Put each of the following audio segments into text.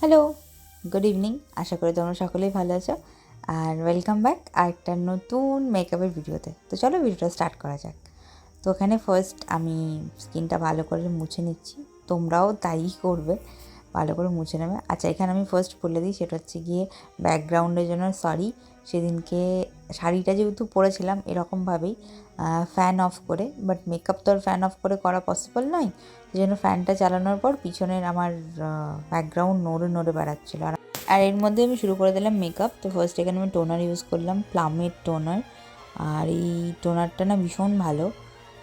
Hello good evening আশা করি তোমরা সকলেই ভালো আছো। আর ওয়েলকাম ব্যাক আর একটা নতুন মেকআপের ভিডিওতে তো চলো ভিডিওটা স্টার্ট করা যাক। তো ওখানে ফার্স্ট আমি স্কিনটা ভালো করে মুছে নিচ্ছি। তোমরাও তাই করবে। ভালো করে মুছে নেবে। আচ্ছা এখানে আমি ফার্স্ট বলে দিই, সেটা হচ্ছে গিয়ে ব্যাকগ্রাউন্ডের জন্য সরি সেদিনকে শাড়িটা যেহেতু পরেছিলাম এরকমভাবেই ফ্যান অফ করে বাট মেকআপ তো আর ফ্যান অফ করে করা পসিবল নয় সেই জন্য ফ্যানটা চালানোর পর পিছনের আমার ব্যাকগ্রাউন্ড নড়ে নড়ে বেড়াচ্ছিলো। আর আর এর মধ্যে আমি শুরু করে দিলাম মেকআপ তো ফার্স্ট এখানে আমি টোনার ইউজ করলাম প্লামের টোনার আর এই টোনারটা না ভীষণ ভালো,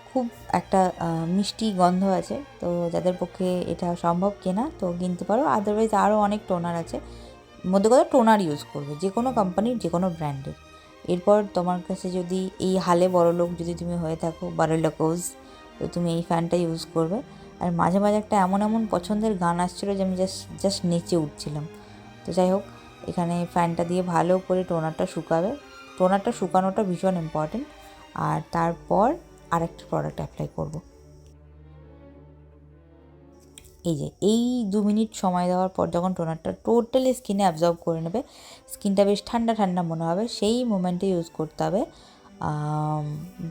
খুব একটা মিষ্টি গন্ধ আছে, তো যাদের পক্ষে এটা সম্ভব কেনা, তো কিনতে পারো। আদারওয়াইজ আরও অনেক টোনার আছে মধ্যে কথা টোনার ইউজ করবে, যে কোনো কোম্পানির যে কোনো ব্র্যান্ডের এরপর তোমার কাছে যদি এই হালে বড় লোক যদি তুমি হয়ে থাকো বারোলাকোজ তো তুমি এই ফ্যানটা ইউজ করবে। আর মাঝে মাঝে একটা এমন এমন পছন্দের গান আসছিল যে আমি জাস্ট জাস্ট নেচে উঠছিলাম। তো যাই হোক, এখানে ফ্যানটা দিয়ে ভালো করে টোনারটা শুকাবে। টোনারটা শুকানোটা ভীষণ ইম্পর্টেন্ট আর তারপর আরেকটা প্রোডাক্ট অ্যাপ্লাই করব। এই যে, এই দু মিনিট সময় দেওয়ার পর যখন টোনারটা টোটালি স্কিনে অ্যাবজর্ব করে নেবে স্কিনটা বেশ ঠান্ডা ঠান্ডা মনে হবে, সেই মোমেন্টে ইউজ করতে হবে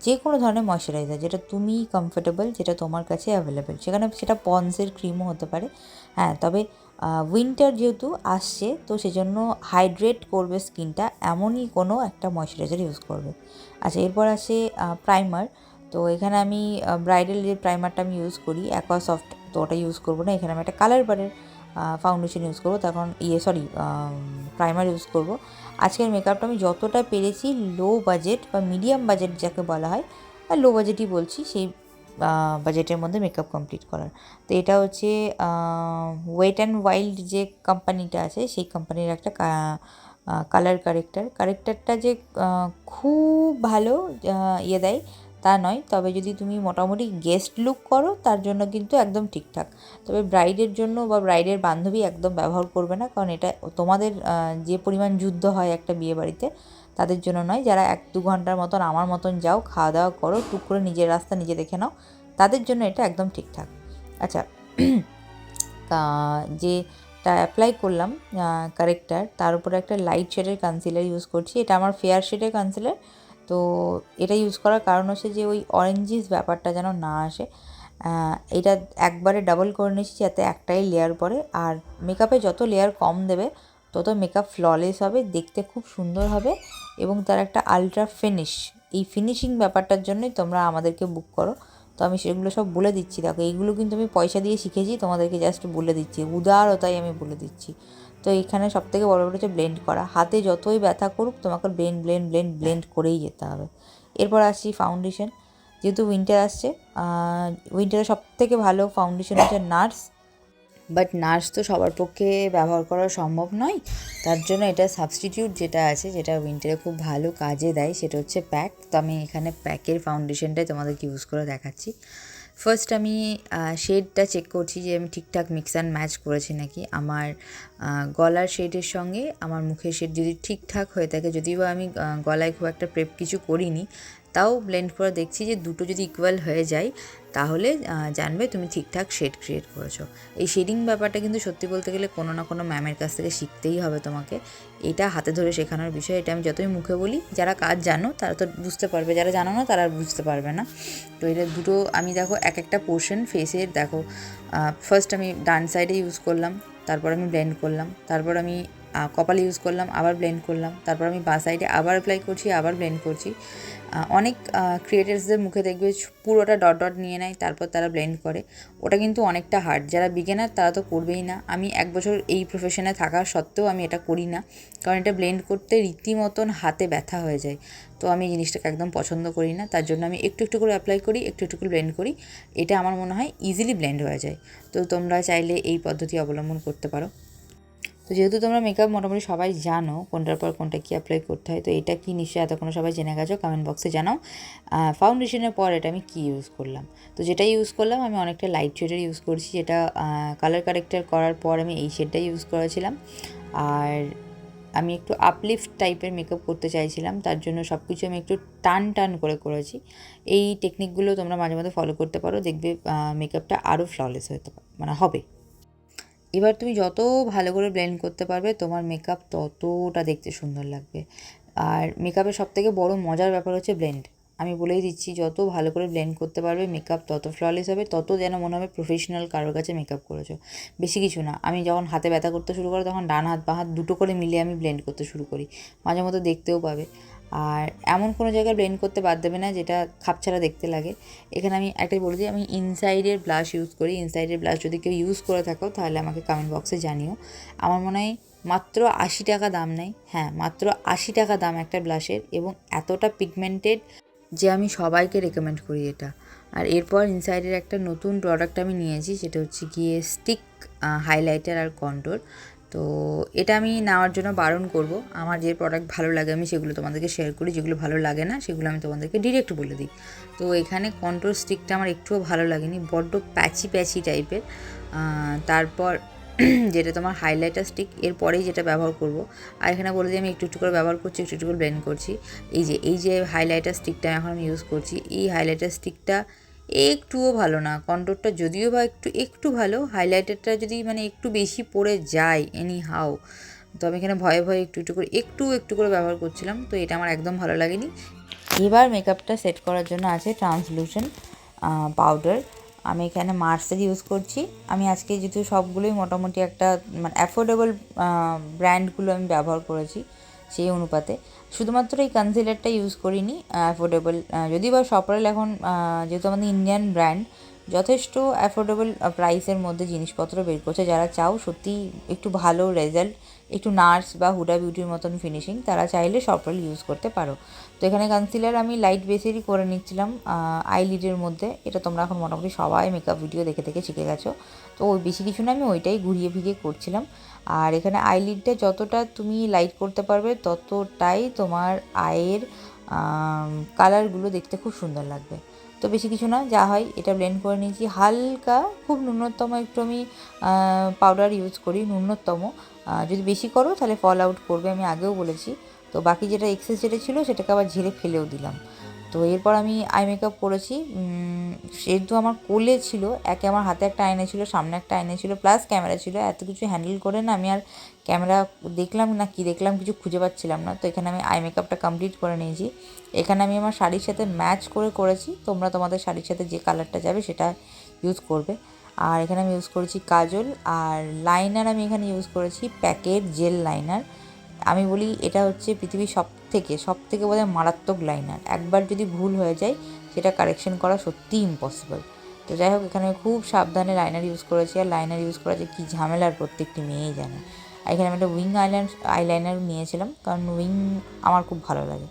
যে কোনো ধরনের ময়শ্চারাইজার যেটা তুমি কমফোর্টেবল যেটা তোমার কাছে অ্যাভেলেবেল সেখানে সেটা পন্সের ক্রিমও হতে পারে। হ্যাঁ তবে উইন্টার যেহেতু আসছে, তো সেজন্য হাইড্রেট করবে স্কিনটা এমনই কোনো একটা ময়শ্চারাইজার ইউজ করবে। আচ্ছা এরপর আসে প্রাইমার তো এখানে আমি ব্রাইডাল যে প্রাইমারটা আমি ইউজ করি অ্যাকোয়া সফট তো ওটা ইউজ করব না। এখানে আমি একটা কালার বারের ফাউন্ডেশন ইউজ করব। তখন ইয়ে সরি প্রাইমার ইউজ করব। আজকের মেকআপটা আমি যতটা পেরেছি লো বাজেট বা মিডিয়াম বাজেট যাকে বলা হয়, আর লো বাজেটই বলছি, সেই বাজেটের মধ্যে মেকআপ কমপ্লিট করার। তো এটা হচ্ছে ওয়েট অ্যান্ড ওয়াইল্ড যে কোম্পানিটা আছে, সেই কোম্পানির একটা কালার কারেক্টার কারেক্টারটা যে খুব ভালো ইয়ে দেয় তা নয়, তবে যদি তুমি মোটামুটি গেস্ট লুক করো, তার জন্য কিন্তু একদম ঠিকঠাক। তবে ব্রাইডের জন্য বা ব্রাইডের বান্ধবী একদম ব্যবহার করবে না, কারণ এটা তোমাদের যে পরিমাণ যুদ্ধ হয় একটা বিয়ে বাড়িতে, তাদের জন্য নয়। যারা এক দু ঘণ্টার মতন আমার মতন যাও, খাওয়া দাওয়া করো, টুক করে নিজের রাস্তা নিজে দেখে নাও, তাদের জন্য এটা একদম ঠিকঠাক। আচ্ছা যেটা অ্যাপ্লাই করলাম কারেক্টার তার উপরে একটা লাইট শেডের কনসিলার ইউজ করছি। এটা আমার ফেয়ার শেডের কনসিলার তো এটা ইউজ করার কারণ হচ্ছে যে ওই অরেঞ্জিস ব্যাপারটা যেন না আসে। এটা একবারে ডাবল করে নিচ্ছি যাতে একটাই লেয়ার পরে আর মেকআপে যত লেয়ার কম দেবে, তত মেকআপ ফ্ললেস হবে, দেখতে খুব সুন্দর হবে এবং তার একটা আলট্রা ফিনিশ এই ফিনিশিং ব্যাপারটার জন্যই তোমরা আমাদেরকে বুক করো। তো আমি সেগুলো সব বলে দিচ্ছি। দেখো, এইগুলো কিন্তু আমি পয়সা দিয়ে শিখেছি, তোমাদেরকে জাস্ট বলে দিচ্ছি। উদারতাই আমি বলে দিচ্ছি। তো এখানে সব থেকে বড় বড় হচ্ছে ব্লেন্ড করা। হাতে যতই ব্যথা করুক, তোমাকে ব্লেন্ড ব্লেন্ড ব্লেন্ড ব্লেন্ড করেই যেতে হবে। এরপর আসছি ফাউন্ডেশন যেহেতু উইন্টার আসছে উইন্টারে সব থেকে ভালো ফাউন্ডেশন হচ্ছে নার্স। বাট নার্স তো সবার পক্ষে ব্যবহার করা সম্ভব নয়। তার জন্য এটা সাবস্টিটিউট যেটা আছে, যেটা উইন্টারে খুব ভালো কাজে দেয়, সেটা হচ্ছে প্যাক তো আমি এখানে প্যাকের ফাউন্ডেশনটাই তোমাদেরকে ইউজ করে দেখাচ্ছি। ফার্স্ট আমি শেডটা চেক করছি যে আমি ঠিকঠাক মিক্স অ্যান্ড ম্যাচ করেছি নাকি। আমার গলার শেডের সঙ্গে আমার মুখের শেড যদি ঠিকঠাক হয়ে থাকে, যদিও আমি গলায় খুব একটা প্রেপ কিছু করিনি তাও ব্লেন্ড করে দেখছি যে দুটো যদি ইকুয়াল হয়ে যায়, তাহলে জানবে তুমি ঠিকঠাক শেড ক্রিয়েট করেছ। এই শেডিং ব্যাপারটা কিন্তু সত্যি বলতে গেলে কোনো না কোনো ম্যামের কাছ থেকে শিখতেই হবে তোমাকে। এটা হাতে ধরে শেখানোর বিষয়, এটা আমি যতই মুখে বলি, যারা কাজ জানো, তারা তো বুঝতে পারবে, যারা জানো না, তারা আর বুঝতে পারবে না। তো এটা দুটো, আমি দেখো এক একটা পোর্শন ফেসের দেখো ফার্স্ট আমি ডান সাইডে ইউজ করলাম, তারপর আমি ব্লেন্ড করলাম, তারপর আমি কপালে ইউজ করলাম, আবার ব্লেন্ড করলাম। তারপর আমি বা সাইডে আবার অ্যাপ্লাই করছি, আবার ব্লেন্ড করছি। অনেক ক্রিয়েটার্সদের মুখে দেখবে পুরোটা ডট ডট নিয়ে নেয়, তারপর তারা ব্লেন্ড করে। ওটা কিন্তু অনেকটা হার্ড যারা বিগেনার তারা তো করবেই না। আমি এক বছর এই প্রফেশনে থাকা সত্ত্বেও আমি এটা করি না। কারণ এটা ব্লেন্ড করতে রীতিমতন হাতে ব্যথা হয়ে যায়। তো আমি জিনিসটাকে একদম পছন্দ করি না। তার জন্য আমি একটু একটু করে অ্যাপ্লাই করি, একটু একটু করে ব্লেন্ড করি। এটা আমার মনে হয় ইজিলি ব্লেন্ড হয়ে যায়। তো তোমরা চাইলে এই পদ্ধতি অবলম্বন করতে পারো। তো যেহেতু তোমরা মেকআপ মোটামুটি সবাই জানো কোনটার পর কোনটা কী অ্যাপ্লাই করতে হয়, তো এটা কি নিশ্চয়ই এতক্ষণ সবাই জেনে গেছো কমেন্ট বক্সে জানাও। ফাউন্ডেশনের পর এটা আমি কী ইউজ করলাম? তো যেটা ইউজ করলাম, আমি অনেকটা লাইট শেডের ইউজ করছি, যেটা কালার কারেক্টার করার পর আমি এই শেডটা ইউজ করেছিলাম। আর আমি একটু আপলিফট টাইপের মেকআপ করতে চাইছিলাম, তার জন্য সব কিছু আমি একটু টান টান করে করেছি। এই টেকনিকগুলো তোমরা মাঝে মাঝে ফলো করতে পারো, দেখবে মেকআপটা আরও ফ্ললেস হতে মানে হবে। এবার তুমি যত ভালো করে ব্লেন্ড করতে পারবে, তোমার মেকআপ ততটা দেখতে সুন্দর লাগবে। আর মেকআপের সবথেকে বড় মজার ব্যাপার হচ্ছে ব্লেন্ড আমি বলেই দিচ্ছি, যত ভালো করে ব্লেন্ড করতে পারবে মেকআপ তত ফ্ললেস হবে, তত যেন মনে হবে প্রফেশনাল কারোর কাছে মেকআপ করেছ। বেশি কিছু না, আমি যখন হাতে ব্যথা করতে শুরু করি, তখন ডান হাত, বা হাত দুটো করে মিলিয়ে আমি ব্লেন্ড করতে শুরু করি। মাঝে মধ্যে দেখতেও পাবে। আর এমন কোনো জায়গায় ব্লেন্ড করতে বাদ দেবে না, যেটা খাপছাড়া দেখতে লাগে। এখানে আমি একটাই বলে দিই, আমি ইনসাইডের ব্লাশ ইউজ করি। ইনসাইডের ব্লাশ যদি কেউ ইউজ করে থাকো, তাহলে আমাকে কমেন্ট বক্সে জানিও। আমার মনে হয় মাত্র আশি টাকা দাম নেয় হ্যাঁ মাত্র আশি টাকা দাম একটা ব্লাশের এবং এতটা পিগমেন্টেড যে আমি সবাইকে রেকমেন্ড করি এটা। আর এরপর ইনসাইডের একটা নতুন প্রোডাক্ট আমি নিয়েছি, সেটা হচ্ছে গিয়ে স্টিক হাইলাইটার আর কন্ট্রোল তো এটা আমি নেওয়ার জন্য বারণ করব। আমার যে প্রোডাক্ট ভালো লাগে আমি সেগুলো তোমাদেরকে শেয়ার করি। যেগুলো ভালো লাগে না সেগুলো আমি তোমাদেরকে ডিরেক্ট বলে দিই। তো এখানে কন্ট্রোল স্টিকটা আমার একটুও ভালো লাগেনি, বড্ড প্যাচি প্যাচি টাইপের তারপর যেটা তোমার হাইলাইটার স্টিক এরপরেই যেটা ব্যবহার করব। আর এখানে বলে দিই আমি একটু একটু করে ব্যবহার করছি, একটু একটু করে ব্লেন্ড করছি। এই যে এই যে হাইলাইটার স্টিকটা এখন আমি ইউজ করছি, এই হাইলাইটার স্টিকটা একটুও ভালো না। কন্ট্রোরটা যদিও বা একটু একটু ভালো হাইলাইটারটা যদি মানে একটু বেশি পড়ে যায় এনি হাও তো আমি এখানে ভয়ে ভয়ে একটু একটু করে একটু একটু করে ব্যবহার করছিলাম, তো এটা আমার একদম ভালো লাগেনি। এবার মেকআপটা সেট করার জন্য আছে ট্রান্সলুশন পাউডার আমি এখানে মার্সের ইউজ করছি। আমি আজকে যেহেতু সবগুলোই মোটামুটি একটা মানে অ্যাফোর্ডেবল ব্র্যান্ডগুলো আমি ব্যবহার করেছি সেই অনুপাতে। শুধুমাত্র এই কনসিলারটা ইউজ করিনি অ্যাফোর্ডেবল যদি বা সপারেল এখন যেহেতু আমাদের ইন্ডিয়ান ব্র্যান্ড যথেষ্ট অ্যাফোর্ডেবল প্রাইসের মধ্যে জিনিসপত্র বের করছে। যারা চাও সত্যি একটু ভালো রেজাল্ট একটু নার্স বা হুডা বিউটির মতন ফিনিশিং তারা চাইলে সফল ইউজ করতে পারো। তো এখানে কনসিলার আমি লাইট বেসেরই করে নিচ্ছিলাম আইলিডের মধ্যে। এটা তোমরা এখন মোটামুটি সবাই মেকআপ ভিডিও দেখে দেখে শিখে গেছো। তো ওই বেশি কিছু না, আমি ওইটাই ঘুরিয়ে ফিরিয়ে করছিলাম। আর এখানে আইলিডটা যতটা তুমি লাইট করতে পারবে, ততটাই তোমার আয়ের কালারগুলো দেখতে খুব সুন্দর লাগবে। তো বেশি কিছু না, যা হয় এটা ব্লেন্ড করে নিয়েছি। হালকা, খুব ন্যূনতম একটু আমি পাউডার ইউজ করি, ন্যূনতম। যদি বেশি করো তাহলে ফল আউট করবে, আমি আগেও বলেছি। তো বাকি যেটা এক্সেস যেটা ছিল সেটাকে আবার ঝেড়ে ফেলেও দিলাম। তো এরপর আমি আই মেকআপ করেছি। যেহেতু আমার কোলে ছিল, একে আমার হাতে একটা আয়না ছিল, সামনে একটা আয়না ছিল প্লাস ক্যামেরা ছিল, এত কিছু হ্যান্ডেল করে না আমি আর ক্যামেরা দেখলাম না কি দেখলাম কিছু খুঁজে পাচ্ছিলাম না, তো এখানে আমি আই মেকআপটা কমপ্লিট করে নিয়েছি। এখানে আমি আমার শাড়ির সাথে ম্যাচ করে করেছি, তোমরা তোমাদের শাড়ির সাথে যে কালারটা যাবে সেটা ইউজ করবে। আর এখানে আমি ইউজ করেছি কাজল, আর লাইনার আমি এখানে ইউজ করেছি প্যাকেট জেল লাইনার আমি বলি এটা হচ্ছে পৃথিবীর সব থেকে সব থেকে বোধহয় মারাত্মক লাইনার একবার যদি ভুল হয়ে যায়, সেটা কারেকশন করা সত্যিই ইম্পসিবল তো যাই হোক, এখানে খুব সাবধানে লাইনার ইউজ করেছি, আর লাইনার ইউজ করা যে কী ঝামেলার প্রত্যেকটি মেয়েই জানে। এখানে আমি একটা উইং আইলাইন আইলাইনার নিয়েছিলাম, কারণ উইং আমার খুব ভালো লাগে।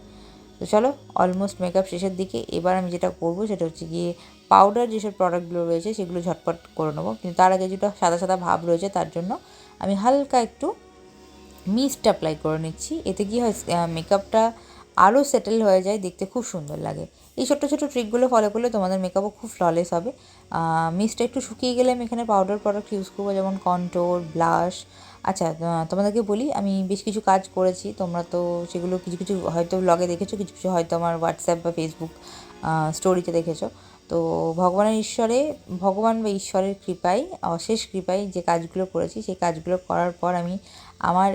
তো চলো অলমোস্ট মেকআপ শেষের দিকে, এবার আমি যেটা করব সেটা হচ্ছে গিয়ে পাউডার যেসব প্রোডাক্টগুলো রয়েছে সেগুলো ঝটপট করে নেব। কিন্তু তার আগে যেটা সাদা সাদা ভাব রয়েছে তার জন্য আমি হালকা একটু মিস্ট অ্যাপ্লাই করে নিচ্ছি। এতে কী হয় মেকআপটা আরও সেটেল হয়ে যায়, দেখতে খুব সুন্দর লাগে। এই ছোট্টো ছোটো ট্রিকগুলো ফলো করলে তোমাদের মেকআপও খুব ফ্ললেস হবে। মিস্টটা একটু শুকিয়ে গেলে আমি এখানে পাউডার প্রোডাক্ট ইউজ করব, যেমন কন্টোর ব্লাশ আচ্ছা তোমাদেরকে বলি, আমি বেশ কিছু কাজ করেছি। তোমরা তো সেগুলো কিছু কিছু হয়তো ব্লগে দেখেছ, কিছু কিছু হয়তো আমার হোয়াটসঅ্যাপ বা ফেসবুক স্টোরিতে দেখেছ। তো ভগবানের ঈশ্বরে, ভগবান বা ঈশ্বরের কৃপায়, অশেষ কৃপায় যে কাজগুলো করেছি, সেই কাজগুলো করার পর আমি আমার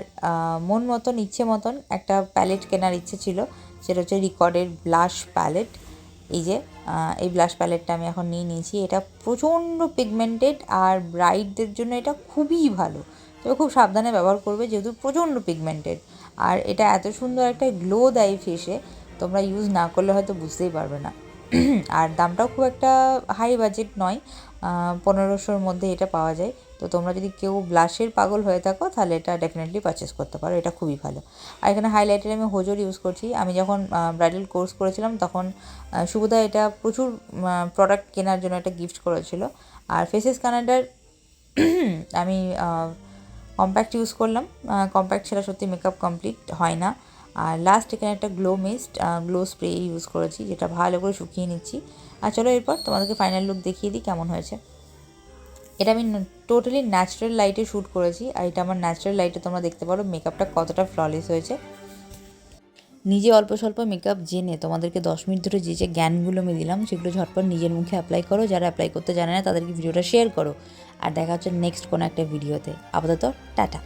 মন মতন, ইচ্ছে মতন একটা প্যালেট কেনার ইচ্ছে ছিল। সেটা হচ্ছে রিকর্ডের ব্লাশ প্যালেট এই যে এই ব্লাশ প্যালেটটা আমি এখন নিয়ে নিয়েছি। এটা প্রচণ্ড পিগমেন্টেড আর ব্রাইটদের জন্য এটা খুবই ভালো। তবে খুব সাবধানে ব্যবহার করবে যেহেতু প্রচণ্ড পিগমেন্টেড আর এটা এত সুন্দর একটা গ্লো দেয় ফেসে তোমরা ইউজ না করলে হয়তো বুঝতেই পারবে না। আর দামটাও খুব একটা হাই বাজেট নয় পনেরোশোর মধ্যে এটা পাওয়া যায়। তো তোমরা যদি কেউ ব্লাশের পাগল হয়ে থাকো, তাহলে এটা ডেফিনেটলি পারচেস করতে পারো, এটা খুবই ভালো। আর এখানে হাইলাইটার আমি হোজোর ইউজ করছি। আমি যখন ব্রাইডাল কোর্স করেছিলাম, তখন সুবিধা এটা প্রচুর প্রোডাক্ট কেনার জন্য একটা গিফট করেছিল। আর ফেসেস কানাডার আমি কম্প্যাক্ট ইউজ করলাম। কম্প্যাক্ট ছাড়া সত্যি মেকআপ কমপ্লিট হয় না। আর লাস্ট এখানে একটা glow mist glow spray use করেছি, যেটা ভালো করে শুকিয়ে নিচ্ছি। আর চলো এরপর তোমাদেরকে ফাইনাল লুক দেখিয়ে দিই কেমন হয়েছে। এটা আমি টোটালি ন্যাচারাল লাইটে শ্যুট করেছি। আর এটা আমার ন্যাচারাল লাইটে তোমরা দেখতে পারো মেকআপটা কতটা ফ্ললেস হয়েছে। নিজে অল্প স্বল্প মেকআপ জেনে, তোমাদেরকে দশ মিনিট ধরে যে যে জ্ঞানগুলো আমি দিলাম, সেগুলো ঝটপট নিজের মুখে অ্যাপ্লাই করো। যারা অ্যাপ্লাই করতে জানে না, তাদেরকে ভিডিওটা শেয়ার করো। আর দেখা হচ্ছে নেক্সট কোনো একটা ভিডিওতে আপাতত, টাটা।